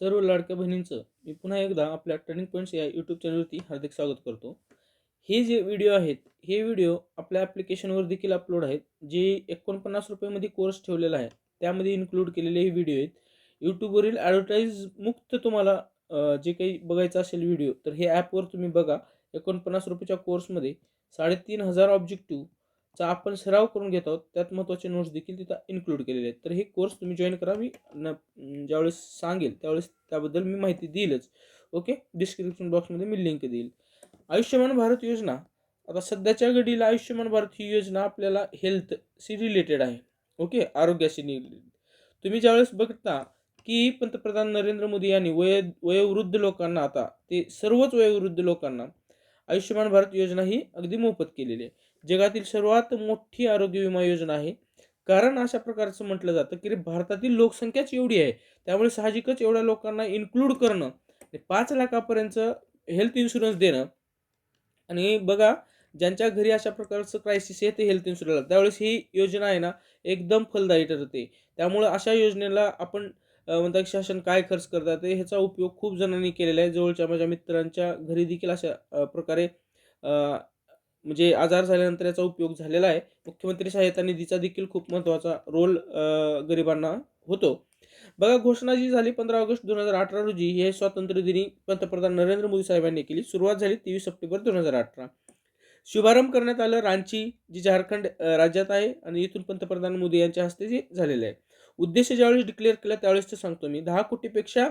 सर्व लाडक्या बहिणींचं मी पुन्हा एकदा आपल्या टर्निंग पॉईंट्स या यूट्यूब चॅनलवरती हार्दिक स्वागत करतो. हे जे व्हिडिओ आहेत हे व्हिडिओ आपल्या ॲप्लिकेशनवर देखील अपलोड आहेत जे एकोणपन्नास रुपयामध्ये कोर्स ठेवलेला आहे त्यामध्ये इन्क्लूड केलेले हे व्हिडिओ आहेत. यूट्यूबवरील ॲडव्हर्टाईज मुक्त तुम्हाला जे काही बघायचं असेल व्हिडिओ तर हे ॲपवर तुम्ही बघा. एकोणपन्नास रुपयाच्या कोर्समध्ये साडेतीन हजार चा आपण सराव करून घेत आहोत. त्यात महत्त्वाचे नोट्स देखील तिथं इन्क्लूड केलेले आहेत. तर हे कोर्स तुम्ही जॉईन करा. मी न ज्यावेळेस सांगेल त्यावेळेस त्याबद्दल मी माहिती देईलच. ओके डिस्क्रिप्शन बॉक्समध्ये मी लिंक देईल. आयुष्यमान भारत योजना. आता सध्याच्या घडीला आयुष्यमान भारत ही योजना आपल्याला हेल्थशी रिलेटेड आहे. ओके आरोग्याशी निगडीत तुम्ही ज्यावेळेस बघता की पंतप्रधान नरेंद्र मोदी यांनी वय वयोवृद्ध लोकांना आता ते सर्वच वयोवृद्ध लोकांना आयुष्यमान भारत योजना ही अगदी मोफत केलेली आहे. जगातील सर्वात मोठी आरोग्य विमा योजना आहे. कारण अशा प्रकारचं म्हटलं जातं की भारतातील लोकसंख्याच एवढी आहे. त्यामुळे साहजिकच एवढ्या लोकांना इन्क्लूड करणं पाच लाखापर्यंत हेल्थ इन्शुरन्स देणं. आणि बघा ज्यांच्या घरी अशा प्रकारचं क्रायसिस आहे ते हेल्थ इन्शुरन्स त्यावेळेस ही योजना आहे ना एकदम फलदायी ठरते. त्यामुळं अशा योजनेला आपण म्हणतात की शासन काय खर्च करतात ह्याचा उपयोग खूप जणांनी केलेला आहे. जवळच्या माझ्या मित्रांच्या घरी देखील अशा प्रकारे म्हणजे आजार झाल्यानंतर याचा उपयोग झालेला आहे. मुख्यमंत्री सहायता निधीचा देखील खूप महत्त्वाचा रोल गरिबांना होतो. बघा घोषणा जी झाली पंधरा ऑगस्ट दोन हजार अठरा रोजी हे स्वातंत्र्य दिनी पंतप्रधान नरेंद्र मोदी साहेबांनी केली. सुरुवात झाली तेवीस सप्टेंबर दोन हजार अठरा. शुभारंभ करण्यात आलं रांची जी झारखंड राज्यात आहे आणि इथून पंतप्रधान मोदी यांच्या हस्ते जे झालेलं आहे. उद्देश ज्यावेळेस डिक्लेअर केला त्यावेळेस ते सांगतो मी. दहा कोटीपेक्षा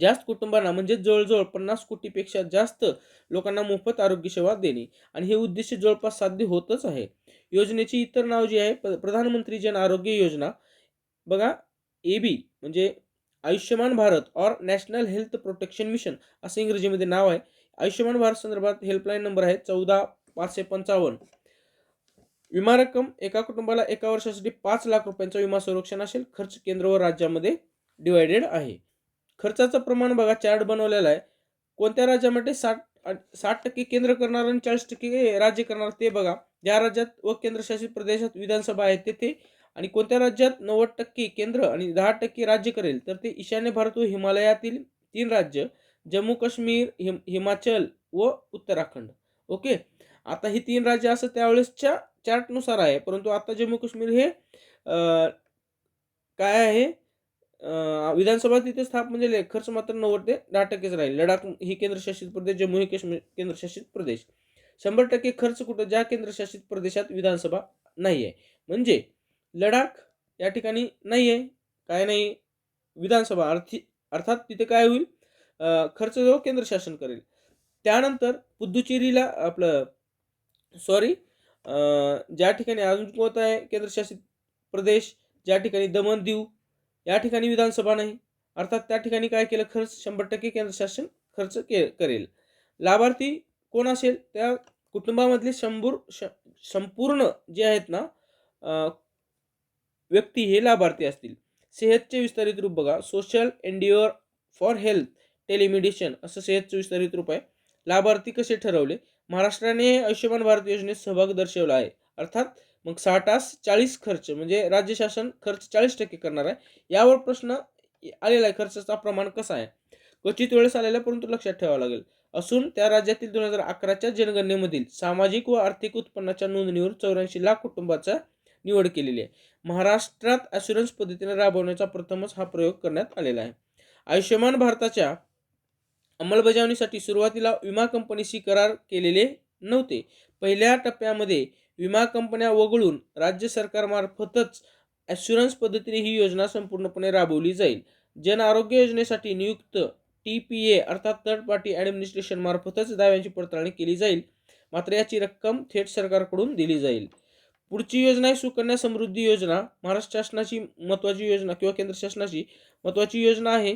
जास्त कुटुंबांना म्हणजे जवळजवळ पन्नास कोटीपेक्षा जास्त लोकांना मोफत आरोग्य सेवा देणे. आणि हे उद्देश जवळपास साध्य होतच आहे. योजनेची इतर नाव जी आहे प्रधानमंत्री जन आरोग्य योजना. बघा ए बी म्हणजे Ayushman Bharat or national health protection mission असं इंग्रजीमध्ये नाव आहे. आयुष्यमान भारत संदर्भात हेल्पलाईन नंबर आहे चौदा पाचशे पंचावन्न. विमा रक्कम एका कुटुंबाला एका वर्षासाठी पाच लाख रुपयांचा विमा संरक्षण असेल खर्च केंद्र व राज्यामध्ये डिवायडेड आहे. खर्चाचं प्रमाण बघा चार्ट बनवलेला आहे. कोणत्या राज्यामध्ये साठ साठ टक्के केंद्र करणार आणि चाळीस टक्के राज्य करणार ते बघा. ज्या राज्यात व केंद्रशासित प्रदेशात विधानसभा आहे तेथे. आणि कोणत्या राज्यात नव्वद टक्के केंद्र आणि दहा टक्के राज्य करेल तर ते ईशान्य भारत व हिमालयातील तीन राज्य जम्मू काश्मीर हिम हिमाचल व उत्तराखंड. ओके? आता ही तीन राज्य असं त्यावेळेसच्या चार्टनुसार आहे. परंतु आता जम्मू काश्मीर हे काय आहे? विधानसभा तिथे स्थापन झाले म्हणजे खर्च मात्र नव्वद ते दहा टक्केच राहील. लडाख ही केंद्रशासित प्रदेश जम्मू ही काश्मीर केंद्रशासित प्रदेश. शंभर टक्के खर्च कुठं? ज्या केंद्रशासित प्रदेशात विधानसभा नाही आहे म्हणजे लडाख या ठिकाणी नाही आहे काय नाही विधानसभा. अर्थी अर्थात तिथे काय होईल? खर्च जो केंद्र शासन करेल. त्यानंतर पुद्दुचेरीला आपलं सॉरी ज्या ठिकाणी अजून कोणता आहे? केंद्रशासित प्रदेश ज्या ठिकाणी दमण दीव या ठिकाणी विधानसभा नाही. अर्थात त्या ठिकाणी काय केलं? खर्च शंभर टक्के केंद्र शासन खर्च के करेल. लाभार्थी कोण असेल? त्या कुटुंबामधले शंभूर श संपूर्ण जे आहेत ना व्यक्ती हे लाभार्थी असतील. सेहतचे विस्तारित रूप बघा. Social endeavour for health telemedicine असं सेहतचं विस्तारित रूप आहे. लाभार्थी कसे ठरवले? महाराष्ट्राने आयुष्यमान भारत योजनेत सहभाग दर्शवला आहे. अर्थात मग सहा तास चाळीस खर्च म्हणजे राज्य शासन खर्च चाळीस टक्के करणार आहे. यावर प्रश्न आलेला आहे खर्चाचा प्रमाण कसा आहे? क्वचित वेळेस आलेला आहे, परंतु लक्षात ठेवावं लागेल. असून त्या राज्यातील दोन हजार अकराच्या जनगणनेमधील सामाजिक व आर्थिक उत्पन्नाच्या नोंदणीवर चौऱ्याऐंशी लाख कुटुंबाचा निवड केलेली आहे. महाराष्ट्रात ॲश्युरन्स पद्धतीने राबवण्याचा प्रथमच हा प्रयोग करण्यात आलेला आहे. आयुष्यमान भारताच्या अंमलबजावणीसाठी सुरुवातीला विमा कंपनीशी करार केलेले नव्हते. पहिल्या टप्प्यामध्ये विमा कंपन्या वगळून राज्य सरकारमार्फतच ॲश्युरन्स पद्धतीने ही योजना संपूर्णपणे राबवली जाईल. जन आरोग्य योजनेसाठी नियुक्त टी पी ए अर्थात थर्ड पार्टी ॲडमिनिस्ट्रेशन मार्फतच दाव्यांची पडताळणी केली जाईल. मात्र याची रक्कम थेट सरकारकडून दिली जाईल. पुढची योजना आहे सुकन्या समृद्धी योजना. महाराष्ट्र शासनाची महत्त्वाची योजना किंवा केंद्र शासनाची महत्त्वाची योजना आहे.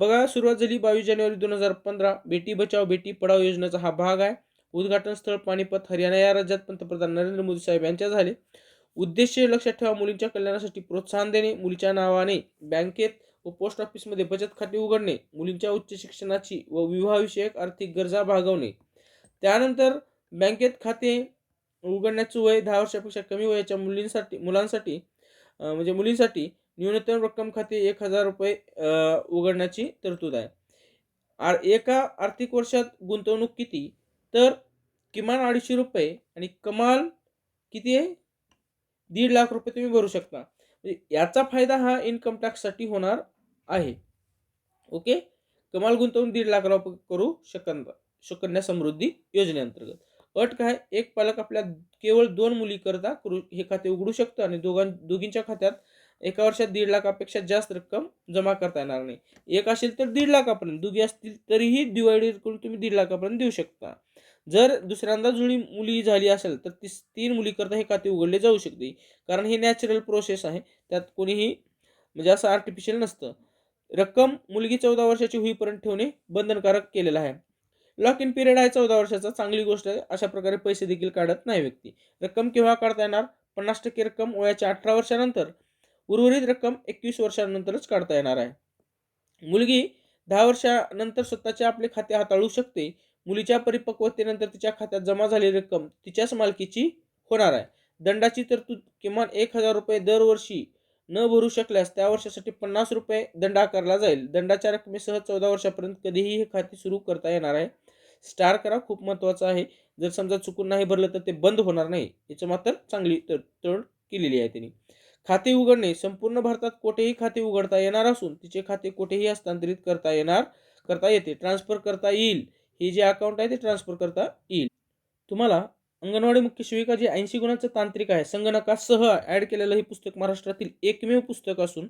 बघा सुरुवात झाली बावीस जानेवारी दोन हजार पंधरा. बेटी बचाव बेटी पढाव योजनेचा हा भाग आहे. उद्घाटन स्थळ पानिपत हरियाणा या राज्यात पंतप्रधान नरेंद्र मोदी साहेब यांच्या झाले. उद्देश लक्षात ठेवा मुलींच्या कल्याणासाठी प्रोत्साहन देणे मुलीच्या नावाने बँकेत व पोस्ट ऑफिसमध्ये बचत खाते उघडणे मुलींच्या उच्च शिक्षणाची व विवाहविषयक आर्थिक गरजा भागवणे. त्यानंतर बँकेत खाते उघडण्याचं वय दहा वर्षापेक्षा कमी वयाच्या मुलींसाठी मुलांसाठी म्हणजे मुलींसाठी न्यूनतम रक्कम खाते एक हजार रुपये उघडण्याची तरतूद आहे. आर एका आर्थिक वर्षात गुंतवणूक किती? तर किमान अडीचशे रुपये आणि कमाल किती आहे? दीड लाख रुपये तुम्ही भरू शकता. म्हणजे याचा फायदा हा इन्कम टॅक्ससाठी होणार आहे. ओके? कमाल गुंतवणूक दीड लाख रुपये करू शकन सुकन्या समृद्धी योजनेअंतर्गत. अट काय? एक पालक आपल्या केवळ दोन मुलीकरता करू हे खाते उघडू शकतं आणि दोघां दोघींच्या खात्यात एका वर्षात दीड लाखापेक्षा जास्त रक्कम जमा करता येणार नाही. एक असेल तर दीड लाखापर्यंत. दोघी असतील तरीही डिवायडेड करून तुम्ही दीड लाखापर्यंत देऊ शकता. जर दुसऱ्यांदा जुळी मुली झाली असेल तर तीस तीन मुलीकरता हे खाते उघडले जाऊ शकते. कारण हे नॅचरल प्रोसेस आहे. त्यात कोणीही म्हणजे असं आर्टिफिशियल नसतं. रक्कम मुलगी चौदा वर्षाची होईपर्यंत ठेवणे बंधनकारक केलेलं आहे. लॉक इन पिरियड आहे चौदा वर्षाचा. चांगली गोष्ट आहे. अशा प्रकारे पैसे देखील काढत नाही व्यक्ती. रक्कम केव्हा काढता येणार? पन्नास टक्के रक्कम वयाच्या अठरा वर्षानंतर. उर्वरित रक्कम एकवीस वर्षानंतरच काढता येणार आहे. मुलगी दहा वर्षानंतर स्वतःचे आपले खाते हाताळू शकते. मुलीच्या परिपक्वतेनंतर तिच्या खात्यात जमा झालेली रक्कम तिच्याच मालकीची होणार आहे. दंडाची तरतूद किमान एक हजार रुपये दरवर्षी न भरू शकल्यास त्या वर्षासाठी पन्नास रुपये दंड आकारला जाईल. दंडाच्या रकमेसह चौदा वर्षापर्यंत कधीही हे खाते सुरू करता येणार आहे. स्टार करा खूप महत्त्वाचं आहे. जर समजा चुकून नाही भरलं तर ते बंद होणार नाही. याचं मात्र चांगली तरतूद केलेली आहे त्यांनी खाते उघडणे संपूर्ण भारतात कोठेही खाते उघडता येणार असून तिचे खाते कोठेही हस्तांतरित करता येणार करता येते. ट्रान्सफर करता येईल. हे जे अकाउंट आहे ते ट्रान्सफर करता येईल. तुम्हाला अंगणवाडी मुख्य सेविका जे ऐंशी गुणांचं तांत्रिक आहे संगणकासह ॲड केलेलं हे पुस्तक महाराष्ट्रातील एकमेव पुस्तक असून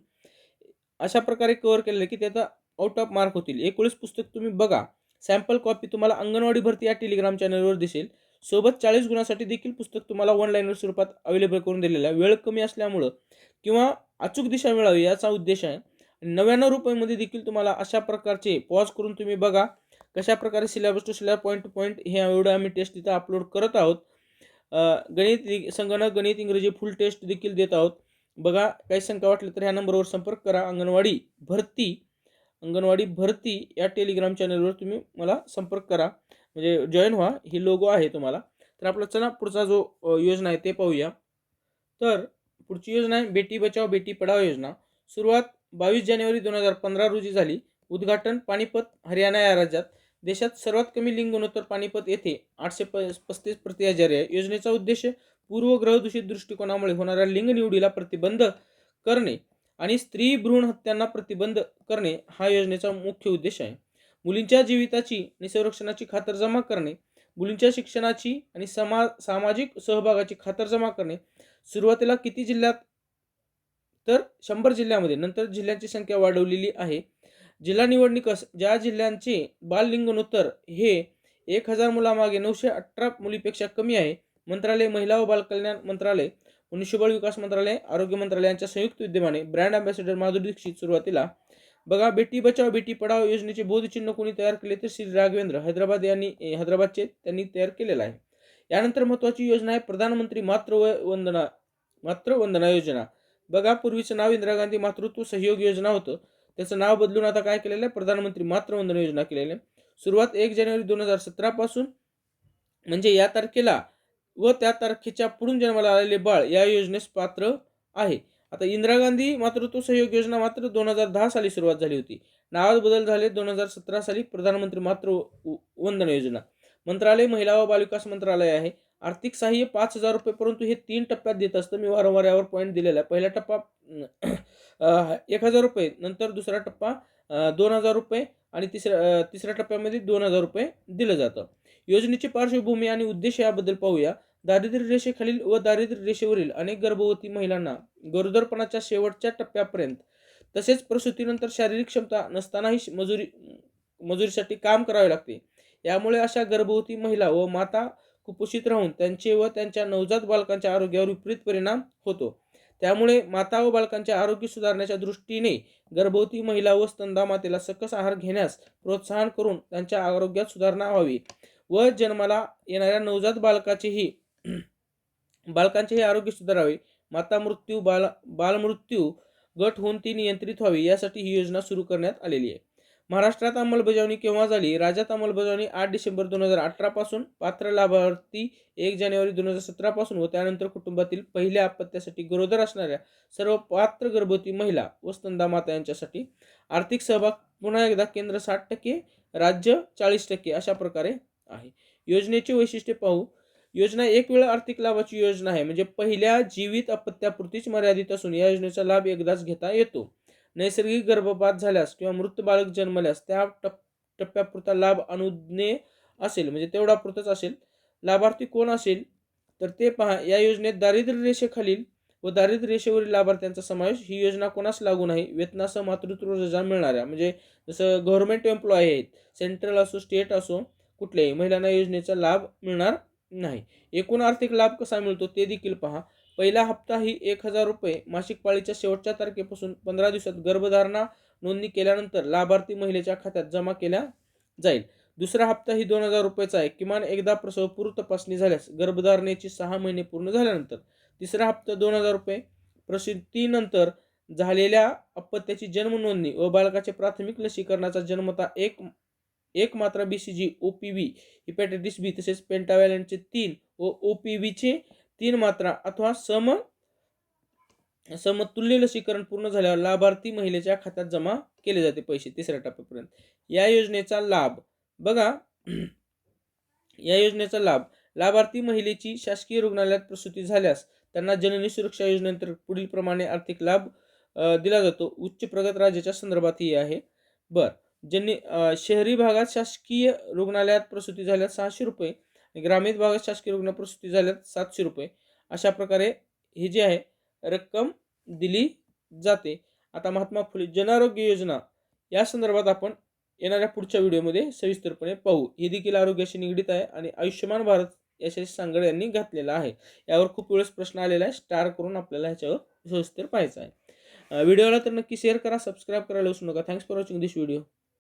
अशा प्रकारे कव्हर केलेलं आहे की त्याचा आउट ऑफ मार्क होतील. एकोणीस पुस्तक तुम्ही बघा. सॅम्पल कॉपी तुम्हाला अंगणवाडी भरती या टेलिग्राम चॅनलवर दिसेल. सोबत चाळीस गुणासाठी देखील पुस्तक तुम्हाला ऑनलाईनवर स्वरूपात अवेलेबल करून दिलेलं आहे. वेळ कमी असल्यामुळं किंवा अचूक दिशा मिळावी याचा उद्देश आहे. नव्याण्णव रुपयामध्ये देखील तुम्हाला अशा प्रकारचे पॉज करून तुम्ही बघा. कशा प्रकारे syllabus to syllabus point to point हे एवढं आम्ही टेस्ट तिथं अपलोड करत आहोत. गणित संगणक गणित इंग्रजी फुल टेस्ट देखील देत आहोत. बघा काही शंका वाटली तर ह्या नंबरवर संपर्क करा. अंगणवाडी भरती अंगणवाडी भरती या टेलिग्राम चॅनलवर तुम्ही मला संपर्क करा. म्हणजे जॉईन व्हा ही लोगो आहे तुम्हाला. तर आपला चला पुढचा जो योजना आहे ते पाहूया. तर पुढची योजना आहे बेटी बचाव बेटी पढाव योजना. सुरुवात बावीस जानेवारी दोन हजार पंधरा रोजी झाली. उद्घाटन पानिपत हरियाणा या राज्यात. देशात सर्वात कमी लिंग गुणोत्तर पानिपत येथे आठशे प पस्तीस प्रति हजार आहे. योजनेचा उद्देश पूर्वग्रह दूषित दृष्टिकोनामुळे होणाऱ्या लिंग निवडीला प्रतिबंध करणे आणि स्त्री भ्रूण हत्यांना प्रतिबंध करणे हा योजनेचा मुख्य उद्देश आहे. मुलींच्या जीविताची आणि संरक्षणाची खातरजमा करणे मुलींच्या शिक्षणाची आणि समा सामाजिक सहभागाची खातरजमा करणे. सुरुवातीला किती जिल्ह्यात? तर शंभर जिल्ह्यामध्ये. नंतर जिल्ह्यांची संख्या वाढवलेली आहे. जिल्हा निवडणूक ज्या जिल्ह्यांचे बाल हे एक हजार मुलामागे नऊशे अठरा मुलीपेक्षा कमी आहे मंत्रालय महिला व बालकल्याण मंत्रालय मनुष्यबळ विकास मंत्रालय आरोग्य मंत्रालयांच्या संयुक्त विद्यमाने ब्रँड अँबॅसेडर माधुरी दीक्षित सुरुवातीला बघा बेटी बचाव बेटी पढाव योजनेचे बोधचिन्ह कोणी तयार केले तर श्री राघवेंद्र हैदराबाद यांनी हैदराबादचे त्यांनी तयार केलेलं आहे. यानंतर महत्त्वाची योजना आहे प्रधानमंत्री मातृ वंदना मातृ वंदना योजना. बघा पूर्वीचं नाव इंदिरा गांधी मातृत्व सहयोग योजना होतं. त्याचं नाव बदलून आता काय केलेलं आहे? प्रधानमंत्री मातृवंदना योजना केलेली आहे. सुरुवात एक जानेवारी दोन हजार सतरापासून म्हणजे या तारखेला व त्या तारखेच्या पुढून जन्माला आलेले बाळ या योजनेस पात्र आहे. आता इंदिरा गांधी मातृत्व सहयोग योजना मात्र दोन हजार दहा साली सुरुवात झाली होती. नावात बदल झाले दोन हजार सतरा साली प्रधानमंत्री मातृ वंदना योजना. मंत्रालय महिला व बालविकास मंत्रालय आहे. आर्थिक सहाय्य पाच हजार रुपये परंतु हे तीन टप्प्यात देत असतं. मी वारंवार यावर पॉईंट दिलेला आहे. पहिला टप्पा एक हजार रुपये नंतर दुसरा टप्पा दोन हजार रुपये आणि तिसऱ्या तिसऱ्या टप्प्यामध्ये दोन हजार रुपये दिलं जातं. योजनेची पार्श्वभूमी आणि उद्देश याबद्दल पाहूया. दारिद्र्य रेषेखालील व दारिद्र्य रेषेवरील अनेक गर्भवती महिलांना गरोदरपणाच्या शेवटच्या टप्प्यापर्यंत तसेच प्रसूतीनंतर शारीरिक क्षमता नसतानाही मजुरी मजुरीसाठी काम करावे लागते. यामुळे अशा गर्भवती महिला व माता कुपोषित राहून त्यांचे व त्यांच्या नवजात बालकांच्या आरोग्यावर विपरीत परिणाम होतो. त्यामुळे माता व बालकांचे आरोग्य सुधारण्याच्या दृष्टीने गर्भवती महिला व स्तंदा मातेला सकस आहार घेण्यास प्रोत्साहन करून त्यांच्या आरोग्यात सुधारणा व्हावी व जन्माला येणाऱ्या नवजात बालकाचेही बालकांचेही आरोग्य सुधारावे. माता मृत्यू बाल बालमृत्यू गट होऊन ती नियंत्रित व्हावी यासाठी ही योजना सुरू करण्यात आलेली आहे. महाराष्ट्रात अंमलबजावणी केव्हा झाली? राज्यात अंमलबजावणी आठ डिसेंबर दोन हजार अठरा पासून पात्र लाभार्थी एक जानेवारी दोन हजार सतरा पासून व त्यानंतर कुटुंबातील पहिल्या अपत्यासाठी गरोदर असणाऱ्या सर्व पात्र गर्भवती महिला व स्तंदा माता यांच्यासाठी आर्थिक सहभाग पुन्हा एकदा केंद्र साठ टक्के राज्य चाळीस टक्के अशा प्रकारे आहे. योजनेचे वैशिष्ट्य पाहू. योजना एक वेळ आर्थिक लाभाची योजना आहे. म्हणजे पहिल्या जीवित अपत्यापुरतीच मर्यादित असून या योजनेचा लाभ एकदाच घेता येतो. नैसर्गिक गर्भपात झाल्यास किंवा मृत बालक जन्मल्यास त्या टप टप्प्यापुरता लाभ अनुज्ञे असेल म्हणजे तेवढा पुरतच असेल. लाभार्थी कोण असेल? तर ते पहा या योजनेत दारिद्र्य रेषेखालील व दारिद्र्य रेषेवरील लाभार्थ्यांचा समावेश ही योजना कोणास लागू नाही? वेतनासह मातृत्व रजा मिळणाऱ्या म्हणजे जसं गव्हर्नमेंट एम्प्लॉय आहेत सेंट्रल असो स्टेट असो कुठल्याही महिलांना योजनेचा लाभ मिळणार नाही. एकूण आर्थिक लाभ कसा मिळतो ते देखील पहा. पहिला हप्ता ही एक हजार रुपये मासिक पाळीच्या शेवटच्या तारखेपासून पंधरा दिवसात गर्भधारणा नोंदणी केल्यानंतर लाभार्थी महिलेच्या खात्यात जमा केल्या जाईल. दुसरा हप्ता ही दोन हजार रुपयेचा आहे. किमान एकदा प्रसव पूर्व तपासणी झाल्यास गर्भधारणेची सहा महिने पूर्ण झाल्यानंतर तिसरा हप्ता दोन हजार रुपये प्रसिद्धीनंतर झालेल्या अपत्याची जन्म नोंदणी व बालकाचे प्राथमिक लसीकरणाचा जन्मता एक एक मात्रा B C G O P V hepatitis B तसेच पेंटावॅलनचे तीन व ओ पी व्हीचे तीन मात्रा अथवा सम समतुल्य लसीकरण पूर्ण झाल्यावर लाभार्थी महिलेच्या खात्यात जमा केले जाते पैसे तिसऱ्या टप्प्यापर्यंत. या योजनेचा लाभ बघा. या योजनेचा लाभ लाभार्थी महिलेची शासकीय रुग्णालयात प्रसूती झाल्यास त्यांना जननी सुरक्षा योजनेअंतर्गत पुढील प्रमाणे आर्थिक लाभ दिला जातो. उच्च प्रगत राज्याच्या संदर्भात ही आहे. बर. जननी शहरी भागात शासकीय रुग्णालयात प्रसूती झाल्यास सहाशे रुपये ग्रामीण भागात शासकीय रुग्ण प्रसूती झाल्यास सातशे रुपये. अशा प्रकारे ही जी आहे रक्कम दिली जाते. आता महात्मा फुले जनारोग्य योजना या संदर्भात आपण येणाऱ्या पुढच्या व्हिडिओमध्ये सविस्तरपणे पाहू. हे देखील आरोग्याशी निगडीत आहे आणि आयुष्यमान भारत याच्याशी सांगड यांनी घातलेला आहे. यावर खूप वेळेस प्रश्न आलेला आहे. स्टार करून आपल्याला ह्याच्यावर सविस्तर पाहायचं आहे. व्हिडिओला तर नक्की शेअर करा सबस्क्राईब करायला विसरू नका. Thanks for watching this video